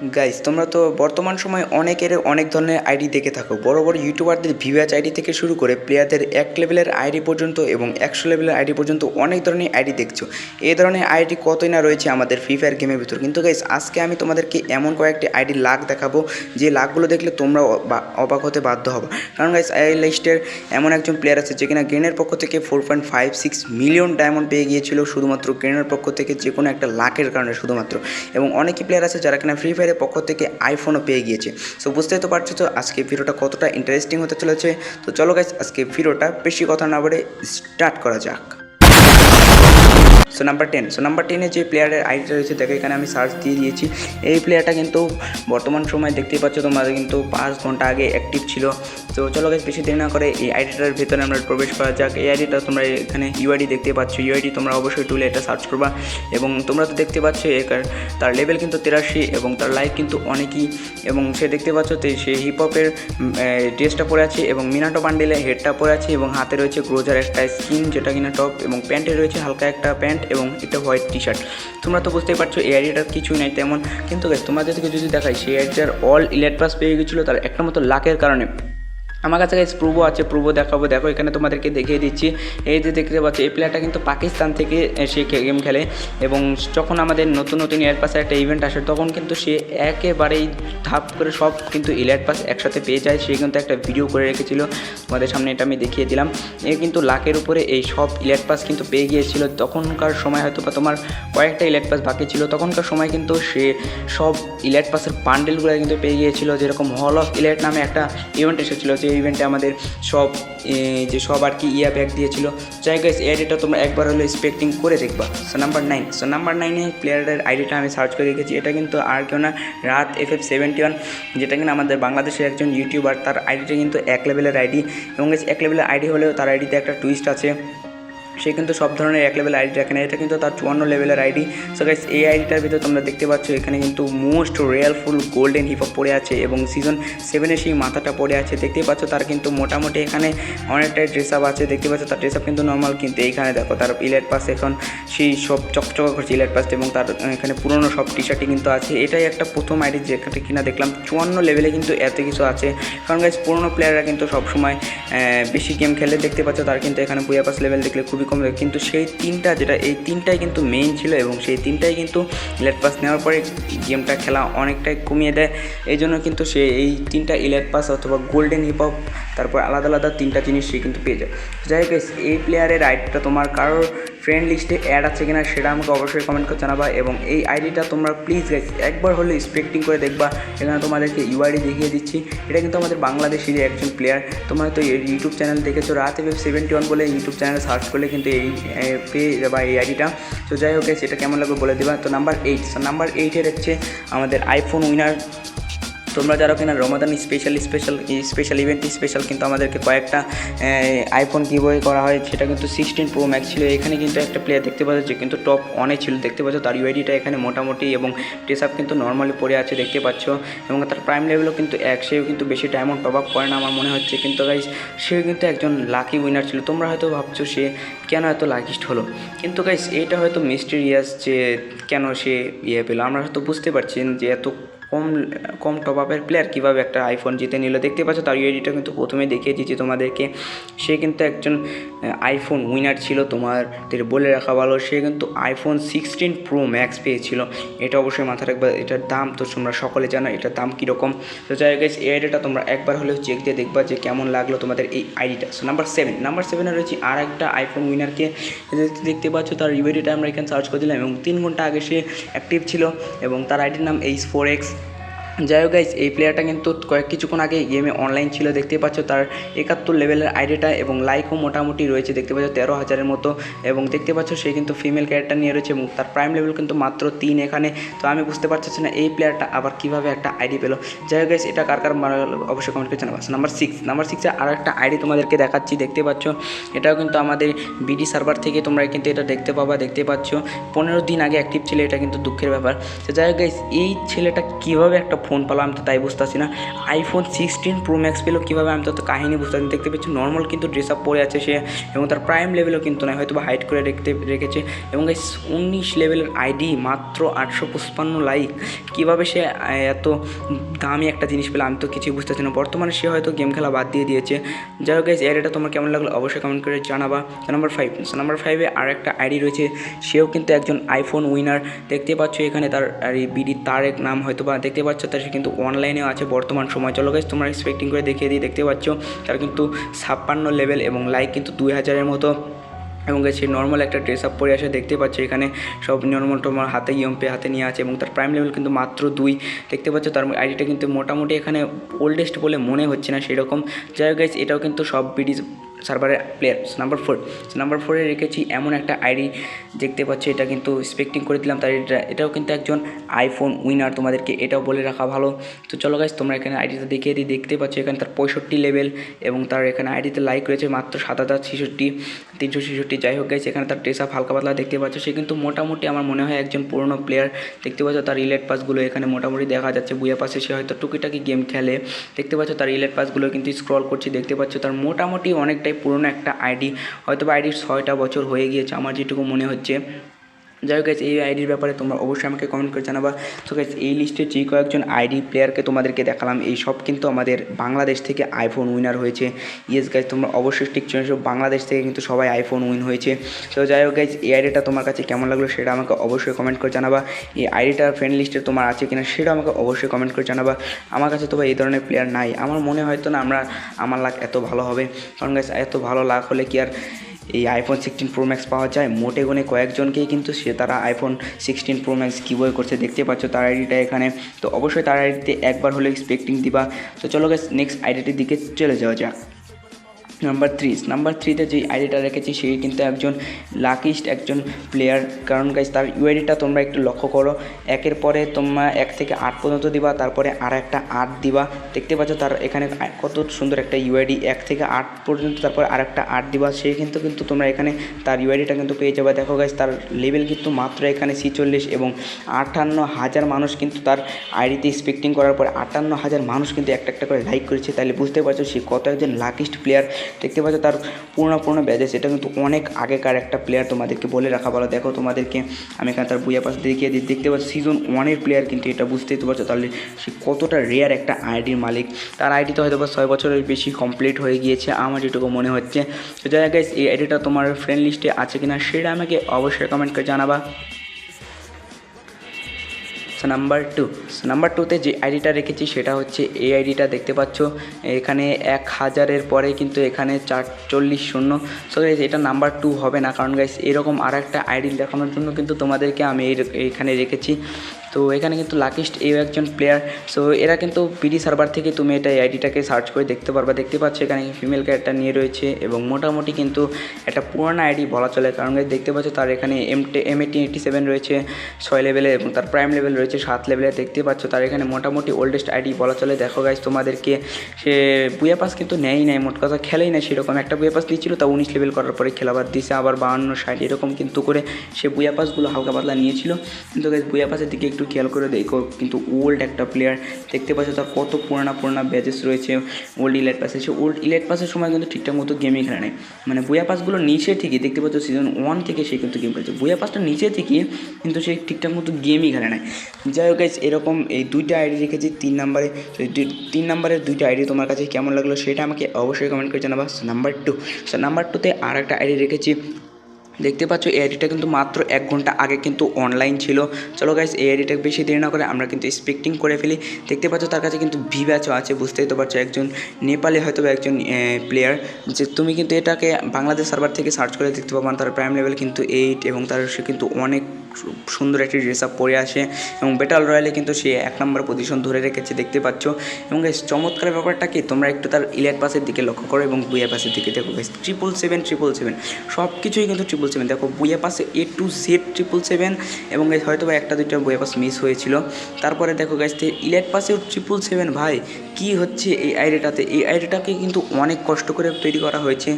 Guys তোমরা তো বর্তমান সময়ে অনেকের অনেক ধরনের আইডি দেখে থাকো। বড় বড় ইউটিউবারদের ভিভাচ আইডি থেকে শুরু করে প্লেয়ারদের এক লেভেলের আইডি পর্যন্ত এবং একশো লেভেলের আইডি পর্যন্ত অনেক ধরনের আইডি দেখছ। এই ধরনের আইডি কতই না রয়েছে আমাদের ফ্রি ফায়ার গেমের ভিতর। কিন্তু গাইস আজকে আমি তোমাদেরকে এমন কয়েকটি আইডি লাখ দেখাবো, যে লাখগুলো দেখলে তোমরা অবাক হতে বাধ্য হবে। কারণ গাইস এই লিস্টের এমন একজন প্লেয়ার আছে, যে কিনা গ্রেনের পক্ষ থেকে four point five six million diamond পেয়ে গিয়েছিল, শুধুমাত্র গ্রেনের পক্ষ থেকে যে কোনো একটা লাখের কারণে শুধুমাত্র। এবং অনেকই প্লেয়ার আছে যারা কিনা ফ্রি ফায়ারের পক্ষ থেকে আইফোনও পেয়ে গিয়েছে। সো বুঝতেই তো পারছ তো আজকে ভিডিওটা কতটা ইন্টারেস্টিং হতে চলেছে? তো চলো গাইস আজকে ভিডিওটা বেশি কথা না বলে স্টার্ট করা যাক। So number ten so number টেনে যে প্লেয়ারের আইডিটা রয়েছে, দেখো এখানে আমি সার্চ দিয়ে দিয়েছি। এই প্লেয়ারটা কিন্তু বর্তমান সময় দেখতেই পাচ্ছ তোমাদের কিন্তু পাঁচ ঘণ্টা আগে অ্যাক্টিভ ছিল। তো চলো গাইস বেশি দেরি না করে এই আইডিটার ভেতরে আমরা প্রবেশ করা যাক। এই আইডিটা তোমরা এখানে ইউআইডি দেখতে পাচ্ছ। ইউআইডি তোমরা অবশ্যই টুলে এটা সার্চ করবা। এবং তোমরা তো দেখতে পাচ্ছ একার তার লেভেল কিন্তু তেরাশি এবং তার লাইক কিন্তু অনেকই। এবং সে দেখতে পাচ্ছ তে সে হিপ হপের ড্রেসটা পরে আছে এবং মিনাটো বান্ডেলে হেডটা পরে আছে এবং হাতে রয়েছে ক্রোজার একটা স্কিন যেটা কিনা টপ এবং প্যান্টে রয়েছে হালকা একটা প্যান্ট এবং একটা হোয়াইট টি শার্ট তোমরা তো বুঝতেই পারছ, এই আইডিটার কিছুই নাই তেমন। কিন্তু তোমাদেরকে যদি দেখাই, সেই আইডিটার অল ইলেট পাস পেয়ে গেছিল, তার একটা মতো লাকের কারণে। আমার কাছে গাইস প্রুভো আছে প্রুভো দেখাবো। দেখো, এখানে তোমাদেরকে দেখিয়ে দিচ্ছি। এই যে দেখতে পাচ্ছ, এই প্লেয়ারটা কিন্তু পাকিস্তান থেকে সে গেম খেলে এবং যখন আমাদের নতুন নতুন এয়ার পাসে একটা ইভেন্ট আসে, তখন কিন্তু সে একেবারেই ধাপ করে সব কিন্তু ইলাইট পাস একসাথে পেয়ে যায়। সে কিন্তু একটা ভিডিও করে রেখেছিল। তোমাদের সামনে এটা আমি দেখিয়ে দিলাম। এ কিন্তু লাখের উপরে এই সব ইলাইট পাস কিন্তু পেয়ে গিয়েছিল। তখনকার সময় হয়তো বা তোমার কয়েকটা ইলাইট পাস বাকি ছিল। তখনকার সময় কিন্তু সে সব ইলাইট পাসের বান্ডেলগুলো কিন্তু পেয়ে গিয়েছিল। যেরকম হল অফ ইলাইট নামে একটা ইভেন্ট এসেছিল। যে ইভেন্টে আমাদের সব যে সব আর কি ইয়া ব্যাক দিয়েছিল। যাই গাইস আইডিটা তোমরা একবার হলে স্পেক্টিং করে দেখবা। So number nine so number নাইনে প্লেয়ারের আইডিটা আমি সার্চ করে রেখেছি এটা কিন্তু আর কেউ না, রাত এফ এফ সেভেন্টি ওয়ান যেটা কিনা আমাদের বাংলাদেশের একজন ইউটিউবার তার আইডিটা কিন্তু এক লেভেলের আইডি এবং এক লেভেলের আইডি হলেও তার আইডিতে একটা টুইস্ট আছে। সে কিন্তু সব ধরনের এক লেভেল আইডি রাখে না। এটা কিন্তু তার চুয়ান্ন লেভেলের আইডি সো গাইস এই আইডিটার ভিতরে তোমরা দেখতে পাচ্ছ, এখানে কিন্তু মোস্ট রিয়েলফুল গোল্ডেন হিপহপ পড়ে আছে এবং সিজন সেভেনে সেই মাথাটা পড়ে আছে। দেখতেই পাচ্ছ, তার কিন্তু মোটামুটি এখানে অনেকটাই ড্রেস আপ আছে। দেখতে পাচ্ছ, তার ড্রেস আপ কিন্তু নর্মাল কিন্তু এইখানে দেখো, তার ইলেট পাস এখন সেই সব চকচকা করছে ইলেট পাস এবং তার এখানে পুরনো সব টি শার্টই কিন্তু আছে। এটাই একটা প্রথম আইডি যেখানে কিনা দেখলাম, চুয়ান্ন লেভেলে কিন্তু এত কিছু আছে। কারণ গাইস পুরনো প্লেয়াররা কিন্তু সবসময় বেশি গেম খেলে দেখতে পাচ্ছ, তার কিন্তু এখানে বুয়া পাস লেভেল দেখলে খুবই কম লাগে। কিন্তু সেই তিনটা যেটা, এই তিনটাই কিন্তু মেইন ছিল এবং সেই তিনটাই কিন্তু ইলেট পাস নেওয়ার পরে গেমটা খেলা অনেকটাই কমিয়ে দেয়। এই জন্য কিন্তু সে এই তিনটা ইলেট পাস অথবা গোল্ডেন হিপ তারপর আলাদা আলাদা তিনটা জিনিস সে কিন্তু পেয়ে যায়। যাই হোক এই প্লেয়ারের রাইটটা তোমার কারোর ফ্রেন্ড লিস্টে অ্যাড আছে কিনা সেটা আমাকে অবশ্যই কমেন্ট করে জানাবা এবং এই আইডিটা তোমরা প্লিজ একবার হলে স্পেক্টিং করে দেখবা। এখানে তোমাদেরকে ইউআইডি দেখিয়ে দিচ্ছি। এটা কিন্তু আমাদের বাংলাদেশেরই একজন প্লেয়ার তোমরা তো ইউটিউব চ্যানেল দেখেছ, রাত এফ সেভেন্টি ওয়ান বলে ইউটিউব চ্যানেলে সার্চ করলে কিন্তু এই পেয়ে যাবা এই আইডিটা তো যাই হোক এটা কেমন লাগবে বলে দেবা। তো নাম্বার এইট নাম্বার এইটের হচ্ছে আমাদের আইফোন উইনার তোমরা যারা কিনা Ramadan special special special event special কিন্তু আমাদেরকে কয়েকটা আইফোন বই করা হয়, সেটা কিন্তু সিক্সটিন প্রো ম্যাক্স ছিল। এখানে কিন্তু একটা প্লেয়ার দেখতে পাচ্ছ কিন্তু টপ অনেক ছিল। দেখতে পাচ্ছ তার ইউআইডিটা এখানে মোটামুটি এবং টেস আপ কিন্তু নর্মালি পড়ে আছে, দেখতে পাচ্ছ। এবং তার প্রাইম লেভেলও কিন্তু এক, সেও কিন্তু বেশি ডায়মন্ড টপ আপ করে না, আমার মনে হচ্ছে। কিন্তু গাইজ সে কিন্তু একজন লাকি উইনার ছিল। তোমরা হয়তো ভাবছ সে কেন এত লাকিস্ট হলো? কিন্তু গাইজ এটা হয়তো মিস্টেরিয়াস যে কেন সে ইয়ে পেল। আমরা হয়তো বুঝতে পারছি যে এত কম কম টপ আপের প্লেয়ার কীভাবে একটা আইফোন জিতে নিল? দেখতে পাচ্ছ, তার ইউআইডিটা কিন্তু প্রথমে দেখিয়ে দিয়েছি তোমাদেরকে। সে কিন্তু একজন আইফোন উইনার ছিল, তোমাদের বলে রাখা ভালো। সে কিন্তু আইফোন সিক্সটিন প্রো ম্যাক্স পেয়েছিল। এটা অবশ্যই মাথায় রাখবে, এটার দাম তো তোমরা সকলে জানো, এটার দাম কীরকম? তো যাই হোক এই আইডিটা তোমরা একবার হলেও চেক দিয়ে দেখবা যে কেমন লাগল তোমাদের এই আইডিটা সো নাম্বার সেভেন নাম্বার সেভেনে রয়েছে আর একটা আইফোন উইনারকে দেখতে পাচ্ছ, তার ইউআইডিটা আমরা এখানে সার্চ করে দিলাম এবং তিন ঘণ্টা আগে সে অ্যাক্টিভ ছিল এবং তার আইডির নাম এইচ ফোর এক্স যাই হোক গাইজ এই প্লেয়ারটা কিন্তু কয়েক কিছুক্ষণ আগে গেমে অনলাইন ছিল দেখতে পাচ্ছ তার একাত্তর লেভেলের আইডিটা এবং লাইকও মোটামুটি রয়েছে, দেখতে পাচ্ছ তেরো হাজারের মতো এবং দেখতে পাচ্ছ সে কিন্তু ফিমেল ক্যারেক্টার নিয়ে রয়েছে এবং তার প্রাইম লেভেল কিন্তু মাত্র তিন এখানে। তো আমি বুঝতে পারছি না এই প্লেয়ারটা আবার কীভাবে একটা আইডি পেল। যাই হোক গাইজ এটা কার কার অবশ্যই কমেন্ট করে জানাব। নাম্বার সিক্স নাম্বার সিক্সে আর একটা আইডি তোমাদেরকে দেখাচ্ছি, দেখতে পাচ্ছ এটাও কিন্তু আমাদের বিডি সার্ভার থেকে তোমরা কিন্তু এটা দেখতে পাবা, দেখতে পাচ্ছ। পনেরো দিন আগে অ্যাক্টিভ ছিল, এটা কিন্তু দুঃখের ব্যাপার। তো যাই হোক গাইজ এই ছেলেটা কীভাবে একটা ফোন পেল, আমি তো তাই বুঝতেছি না। আইফোন সিক্সটিন প্রো ম্যাক্স পেল, কীভাবে আমি তো কাহিনী বুঝতে পারছি। দেখতে পাচ্ছি নর্মাল কিন্তু ড্রেস আপ পরে আছে সে, এবং তার প্রাইম লেভেলও কিন্তু নয় হয়তো হাইট করে রেখতে, রেখেছে। এবং এই উনিশ লেভেলের আইডি মাত্র আটশো পঁচপান্ন লাইক কীভাবে সে এত দামি একটা জিনিস পেল, আমি তো কিছুই বুঝতেছি না। বর্তমানে সে হয়তো গেম খেলা বাদ দিয়ে দিয়েছে। যাই হোক গাইজ এরিয়াটা তোমার কেমন লাগল অবশ্যই কমেন্ট করে জানাবা। নাম্বার ফাইভ নাম্বার ফাইভে আর একটা আইডি রয়েছে। সেও কিন্তু একজন আইফোন উইনার দেখতে পাচ্ছ এখানে তার, আর বিডি তারেক নাম হয়তো বা দেখতে পাচ্ছ তার সে কিন্তু অনলাইনেও আছে, বর্তমান সময়। চলো গাইজ তোমরা এক্সপেক্টিং করে দেখিয়ে দিই, দেখতে পাচ্ছ? তার কিন্তু ছাপ্পান্ন লেভেল এবং লাইক কিন্তু দুই হাজারের মতো। এবং সে নর্মাল একটা ড্রেস আপ পরে আসে, দেখতে পাচ্ছ? এখানে সব নর্মাল তোমার হাতে ইএমপে হাতে নিয়ে আছে এবং তার প্রাইম লেভেল কিন্তু মাত্র দুই। দেখতে পাচ্ছ? তার আইডিটা কিন্তু মোটামুটি এখানে ওল্ডেস্ট বলে মনে হচ্ছে না সেরকম। যাই হোক গাইজ এটাও কিন্তু সব বিডি সার্ভারের প্লেয়ার নাম্বার ফোর নাম্বার ফোরে রেখেছি এমন একটা আইডি দেখতে পাচ্ছ এটা কিন্তু স্পেক্টিং করে দিলাম তার, এটা, এটাও কিন্তু একজন আইফোন উইনার তোমাদেরকে এটাও বলে রাখা ভালো। তো চলো গাইজ তোমরা এখানে আইডিটা দেখিয়ে দিই, দেখতে পাচ্ছ এখানে তার পঁয়ষট্টি লেভেল এবং তার এখানে আইডিতে লাইক রয়েছে মাত্র সাত হাজার ছেষট্টি, তিনশো ছেষট্টি, যাই হোক গাইজ এখানে তার ড্রেস হালকা পাতলা দেখতে পাচ্ছ, সে কিন্তু মোটামুটি আমার মনে হয় একজন পুরনো প্লেয়ার দেখতে পাচ্ছ তার ইলেট পাসগুলো এখানে মোটামুটি দেখা যাচ্ছে, বুয়া পাশে সে হয়তো টুকিটাকি গেম খেলে। দেখতে পাচ্ছ তার ইলেট পাসগুলো কিন্তু স্ক্রল করছি, দেখতে পাচ্ছ তার মোটামুটি অনেকটাই পুরনো একটা আইডি হয়তো বা আইডির ছয়টা বছর হয়ে গিয়েছে, আমার যেটুকু মনে হচ্ছে। যাই হোক এই আইডির ব্যাপারে তোমরা অবশ্যই আমাকে কমেন্ট করে জানাবা। তো গাইজ এই লিস্টে যে কয়েকজন আইডি প্লেয়ারকে তোমাদেরকে দেখালাম, এই সব কিন্তু আমাদের বাংলাদেশ থেকে আইফোন উইনার হয়েছে। ইয়েস গাইজ তোমরা অবশ্যই ঠিক চলে বাংলাদেশ থেকে কিন্তু সবাই আইফোন উইন হয়েছে। তো যাই হোক গাইজ এই আইডিটা তোমার কাছে কেমন লাগল সেটা আমাকে অবশ্যই কমেন্ট করে জানাবা। এই আইডিটার ফ্রেন্ড লিস্টে তোমার আছে কিনা সেটা আমাকে অবশ্যই কমেন্ট করে জানাবা। আমার কাছে তো ভাই এই ধরনের প্লেয়ার নাই। আমার মনে হয়তো না আমরা, আমার লাক এত ভালো হবে। কারণ গাইজ এত ভালো লাক হলে কি আর এই আইফোন সিক্সটিন প্রো ম্যাক্স পাওয়া যায়। মোটে গুণে কয়েকজনকেই কিন্তু সে তারা আইফোন সিক্সটিন প্রো ম্যাক্স কী বই করছে। দেখতে পাচ্ছ তার আইডিটা এখানে। তো অবশ্যই তার আইডিতে একবার হলে এক্সপেক্টিং দিবা। তো চলো গেস নেক্সট আইডিটির দিকে চলে যাওয়া যাক। নাম্বার থ্রি নাম্বার থ্রিতে যে আইডিটা রেখেছি সে কিন্তু একজন লাকিস্ট একজন প্লেয়ার কারণ গাইজ তার ইউআইডিটা তোমরা একটু লক্ষ্য করো। একের পরে তোমরা এক থেকে আট পর্যন্ত দিবা, তারপরে আর একটা আট দিবা। দেখতে পাচ্ছ তার এখানে কত সুন্দর একটা ইউআইডি এক থেকে আট পর্যন্ত তারপরে আর একটা আট দিবা। সে কিন্তু কিন্তু তোমরা এখানে তার ইউআইডিটা কিন্তু পেয়ে যাবে। দেখো গাইজ তার লেভেল কিন্তু মাত্র এখানে ছিচল্লিশ এবং আটান্ন হাজার মানুষ কিন্তু তার আইডিতে স্পেক্টিং করার পরে আটান্ন হাজার মানুষ কিন্তু একটা একটা করে লাইক করেছে। তাহলে বুঝতে পারছ সে কত একজন লাকিস্ট প্লেয়ার দেখতে পাচ্ছ তার পুরনো পুরনো ব্যাজেস এটা কিন্তু অনেক আগেকার একটা প্লেয়ার তোমাদেরকে বলে রাখা ভালো। দেখো তোমাদেরকে, আমি এখানে তার বুয়া পাশে দেখিয়ে দিই। দেখতে পাচ্ছ সিজন ওয়ানের প্লেয়ার কিন্তু এটা বুঝতেই তো পারছ। তাহলে সে কতটা রেয়ার একটা আইডির মালিক। তার আইডি তো হয়তো বা ছয় বছরের বেশি কমপ্লিট হয়ে গিয়েছে, আমার যেটুকু মনে হচ্ছে। তো যাই গাইস এই আইডিটা তোমার ফ্রেন্ড লিস্টে আছে কিনা, সেটা আমাকে অবশ্যই কমেন্ট করে জানাবা। নাম্বার টু নাম্বার টুতে যে আইডিটা রেখেছি, সেটা হচ্ছে এই আইডিটা দেখতে পাচ্ছ। এখানে এক হাজারের পরে কিন্তু এখানে চার চল্লিশ শূন্য। সো গাইজ এটা নাম্বার টু হবে না। কারণ গাইজ এরকম আর একটা আইডি দেখানোর জন্য কিন্তু তোমাদেরকে আমি এইখানে রেখেছি। তো এখানে কিন্তু লাকিস্ট এই একজন প্লেয়ার সো এরা কিন্তু পিডি সার্ভার থেকে তুমি এটা আইডিটাকে সার্চ করে দেখতে পারবা। দেখতে পাচ্ছ এখানে ফিমেল ক্যারেক্টার নিয়ে রয়েছে এবং মোটামুটি কিন্তু একটা পুরোনো আইডি বলা চলে, কারণ দেখতে পাচ্ছ তার এখানে M M eighty eight seven রয়েছে, ছয় লেভেলে এবং তার প্রাইম লেভেল রয়েছে, সাত লেভেলে দেখতে পাচ্ছ তার এখানে মোটামুটি ওল্ডেস্ট আইডি বলা চলে। দেখো গাইজ তোমাদেরকে সে বুয়া পাস কিন্তু নেয়ই নাই, মোট কথা খেলেই না সেরকম। একটা বুয়া পাস দিচ্ছিল তা উনিশ লেভেল করার পরে খেলাবার দিছে আবার বাহান্ন ষাট, এরকম কিন্তু করে সে বুয়া পাসগুলো হালকা পাতলা নিয়েছিল। কিন্তু গাইজ বুয়া পাসের দিকে একটু খেয়াল করে দেখো কিন্তু ওল্ড একটা প্লেয়ার দেখতে পাচ্ছ তার কত পুরানা পুরানা ব্যাচেস রয়েছে ওল্ড ইলেট পাসে সে ওল্ড ইলেট পাসের সময় কিন্তু ঠিকঠাক মতো গেমই খেলে নেয় মানে বুয়া পাসগুলো নিচে ঠিকই, দেখতে পাচ্ছ সিজন ওয়ান থেকে সে কিন্তু গেম খেলছে। বুয়া পাসটা নিচে থেকে কিন্তু সে ঠিকঠাক মতো গেমই খেলে নেয় যাই হোক এরকম এই দুইটা আইডি রেখেছি তিন নাম্বারে। তিন নাম্বারের দুইটা আইডি তোমার কাছে কেমন লাগল সেটা আমাকে অবশ্যই কমেন্ট করে জানাবা। নাম্বার টু নাম্বার টুতে আর একটা আইডি রেখেছি। দেখতে পাচ্ছ, এই আইডিটা কিন্তু মাত্র এক ঘণ্টা আগে কিন্তু অনলাইন ছিল। চলো গাইস এই আইডিটা বেশি দেরি না করে আমরা কিন্তু স্পেক্টিং করে ফেলি। দেখতে পাচ্ছ, তার কাছে কিন্তু ভি ব্যাচও আছে বুঝতেই তো পারছ, একজন নেপালে হয়তো বা একজন প্লেয়ার যে তুমি কিন্তু এটাকে বাংলাদেশ সার্ভার থেকে সার্চ করে দেখতে পাবো তার প্রাইম লেভেল কিন্তু এইট এবং তার সে কিন্তু অনেক সুন্দর একটি ড্রেস আপ পরে আসে এবং বেটাল রয়্যালে কিন্তু সে এক নম্বর পজিশন ধরে রেখেছে, দেখতে পাচ্ছ। এবং গাইস চমৎকার ব্যাপারটা কি, তোমরা একটু তার ইলেট পাসের দিকে লক্ষ্য করো এবং বুয়া পাসের দিকে। দেখো guys triple seven triple seven সব কিছুই কিন্তু ট্রিপল সেভেন দেখো বুয়া পাসে A to Z triple seven এবং গাইস হয়তো বা একটা দুইটা বুয়া পাস মিস হয়েছিল। তারপরে দেখো গাইস ইলেট পাসেও ট্রিপল সেভেন ভাই, কি হচ্ছে এই আইডিয়াটাতে এই আইডিয়াটাকে কিন্তু অনেক কষ্ট করে তৈরি করা হয়েছে।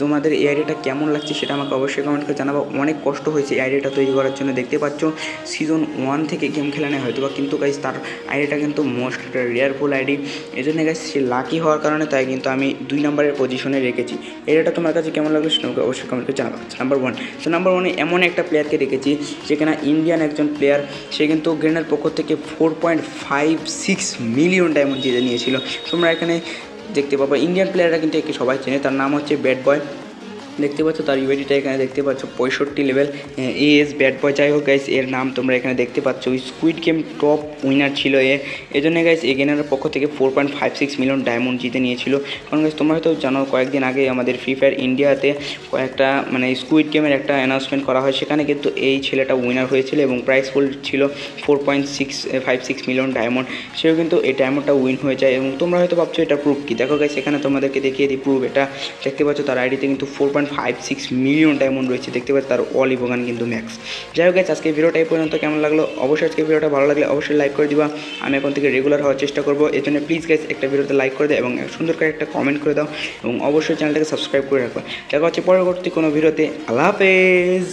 তোমাদের এই আইডিয়াটা কেমন লাগছে সেটা আমাকে অবশ্যই কমেন্ট করে জানাব। অনেক কষ্ট হয়েছে এই আইডিয়াটা তৈরি করার জন্য। জন্য দেখতে পাচ্ছ সিজন ওয়ান থেকে গেম খেলা নেয় হয়তো বা কিন্তু গাইস তার আইডিটা কিন্তু মোস্ট একটা রেয়ার ফুল আইডি এই জন্য গাইস সে লাকি হওয়ার কারণে তাই কিন্তু আমি দুই নম্বরের পজিশনে রেখেছি। এটা তোমার কাছে কেমন লাগল সেটা অবশ্যই কমেন্ট জানাব। নাম্বার ওয়ান তো নাম্বার ওয়ানে এমন একটা প্লেয়ারকে রেখেছি যেখানে ইন্ডিয়ান একজন প্লেয়ার সে কিন্তু গ্রেনের পক্ষ থেকে four point five six million diamond জিতে নিয়েছিল। তোমরা এখানে দেখতে পাবো ইন্ডিয়ান প্লেয়াররা কিন্তু একে সবাই চেনে, তার নাম হচ্ছে ব্যাট বয় দেখতে পাচ্ছ, তার ইউআইডিটা এখানে দেখতে পাচ্ছ, পঁয়ষট্টি লেভেল এএস ব্যাট বয় যাই হোক গাইস এর নাম তোমরা এখানে দেখতে পাচ্ছ। স্কুইড গেম টপ উইনার ছিল এ। এই জন্য গাইস এই গেনারের পক্ষ থেকে four point five six million diamond জিতে নিয়েছিল। কারণ গাইস তোমরা হয়তো জানো, কয়েকদিন আগে আমাদের ফ্রি ফায়ার ইন্ডিয়াতে কয়েকটা মানে স্কুইড গেমের একটা অ্যানাউন্সমেন্ট করা হয়। সেখানে কিন্তু এই ছেলেটা উইনার হয়েছিল এবং প্রাইস ফুল ছিল four point six five six million diamond সেও কিন্তু এই ডায়মন্ডটা উইন হয়ে যায় এবং তোমরা হয়তো ভাবছ, এটা প্রুফ কি? দেখো গাইস এখানে তোমাদেরকে দেখিয়ে দিই প্রুফ এটা। দেখতে পাচ্ছ, তার আইডিতে কিন্তু four point five six million diamond রয়েছে। দেখতে পাচ্ছি তার অল ইভোগান কিন্তু ম্যাক্স যাই হোক আজকে ভিডিওটা এই পর্যন্ত কেমন লাগল? অবশ্যই আজকে ভিডিওটা ভালো লাগলে অবশ্যই লাইক করে দিবা। আমি এখন থেকে রেগুলার হওয়ার চেষ্টা করব। এর জন্য প্লিজ গাইস একটা ভিডিওতে লাইক করে দাও এবং সুন্দর করে একটা কমেন্ট করে দাও এবং অবশ্যই চ্যানেলটাকে সাবস্ক্রাইব করে রাখো দেখা হচ্ছে পরবর্তী কোনো ভিডিওতে আল্লাহ হাফেজ!